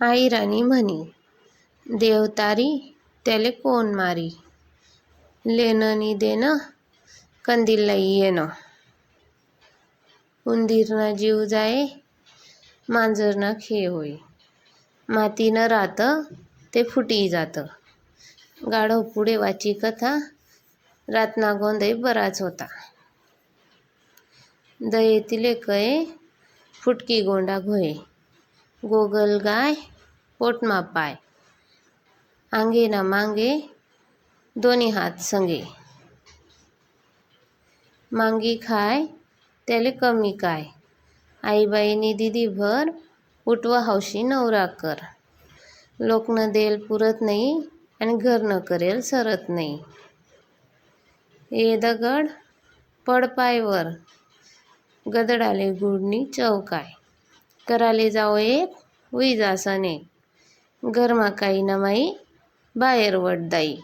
आई राणी म्हणी देवतारी त्याले कोण मारी? लेणं नी देणं कंदीललाई येणं. उंदीरना जीव जाये मांजरना खे होय. मातीनं राहतं ते फुटी जातं. गाढव पुढे वाची कथा रातना गोंधय बराच होता. दयेतील कये फुटकी गोंडा घोये. गोगलगाय पोटमा पाय. आंगे ना मांगे दोन्ही हात संगे. मांगी खाय त्याले कमी काय. आईबाईनी दिदी भर उठवा हौशी नवरा कर. लोक न देल पुरत नाही आणि घर न करेल सरत नाही. ये दगड पड पायवर गदडाले गुडनी चौकाय कराले जावं एक उई जासन. घरमा काही नमाई बाहेर वडदाई